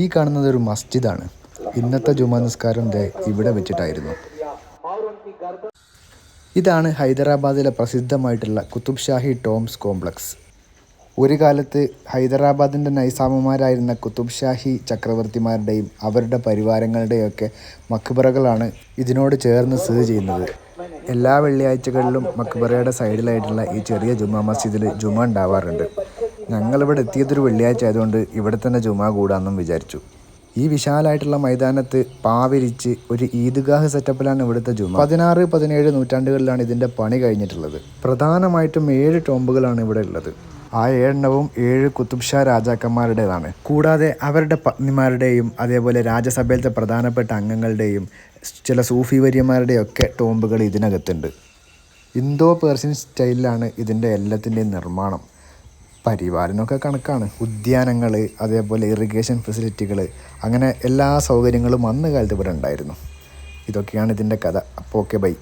ഈ കാണുന്നത് ഒരു മസ്ജിദാണ്. ഇന്നത്തെ ജുമാ നിസ്കാരം ദേ ഇവിടെ വെച്ചിട്ടായിരുന്നു. ഇതാണ് ഹൈദരാബാദിലെ പ്രസിദ്ധമായിട്ടുള്ള കുത്തുബ് ഷാഹി ടോംസ് കോംപ്ലക്സ്. ഒരു കാലത്ത് ഹൈദരാബാദിന്റെ നൈസാമന്മാരായിരുന്ന കുത്തുബ് ഷാഹി ചക്രവർത്തിമാരുടെയും അവരുടെ പരിവാരങ്ങളുടെയൊക്കെ മക്ബറകളാണ് ഇതിനോട് ചേർന്ന് സ്ഥിതി ചെയ്യുന്നത്. എല്ലാ വെള്ളിയാഴ്ചകളിലും മക്ബറയുടെ സൈഡിലായിട്ടുള്ള ഈ ചെറിയ ജുമാ മസ്ജിദിൽ ജുമ ഉണ്ടാവാറുണ്ട്. ഞങ്ങളിവിടെ എത്തിയതൊരു വെള്ളിയാഴ്ച ആയതുകൊണ്ട് ഇവിടെ തന്നെ ജുമാ കൂടാമെന്നും വിചാരിച്ചു. ഈ വിശാലമായിട്ടുള്ള മൈതാനത്ത് പാവിരിച്ച് ഒരു ഈദ്ഗാഹ് സെറ്റപ്പിലാണ് ഇവിടുത്തെ ജുമ. പതിനാറ് പതിനേഴ് നൂറ്റാണ്ടുകളിലാണ് ഇതിന്റെ പണി കഴിഞ്ഞിട്ടുള്ളത്. പ്രധാനമായിട്ടും ഏഴ് ടോമ്പുകളാണ് ഇവിടെ ഉള്ളത്. ആ ഏഴെണ്ണവും ഏഴ് കുത്തുബ് ഷാ രാജാക്കന്മാരുടേതാണ്. കൂടാതെ അവരുടെ പത്നിമാരുടെയും അതേപോലെ രാജ്യസഭയിലത്തെ പ്രധാനപ്പെട്ട അംഗങ്ങളുടെയും ചില സൂഫി വര്യന്മാരുടെയും ഒക്കെ ടോമ്പുകൾ ഇതിനകത്തുണ്ട്. ഇന്തോ പേർഷ്യൻ സ്റ്റൈലിലാണ് ഇതിന്റെ എല്ലാത്തിന്റെയും നിർമ്മാണം. പരിപാലനമൊക്കെ കണക്കാണ്. ഉദ്യാനങ്ങൾ അതേപോലെ ഇറിഗേഷൻ ഫെസിലിറ്റികൾ അങ്ങനെ എല്ലാ സൗകര്യങ്ങളും അന്ന് കാലത്ത് ഇവിടെ ഉണ്ടായിരുന്നു. ഇതൊക്കെയാണ് ഇതിന്റെ കഥ. അപ്പോൾ ഓക്കെ ബൈ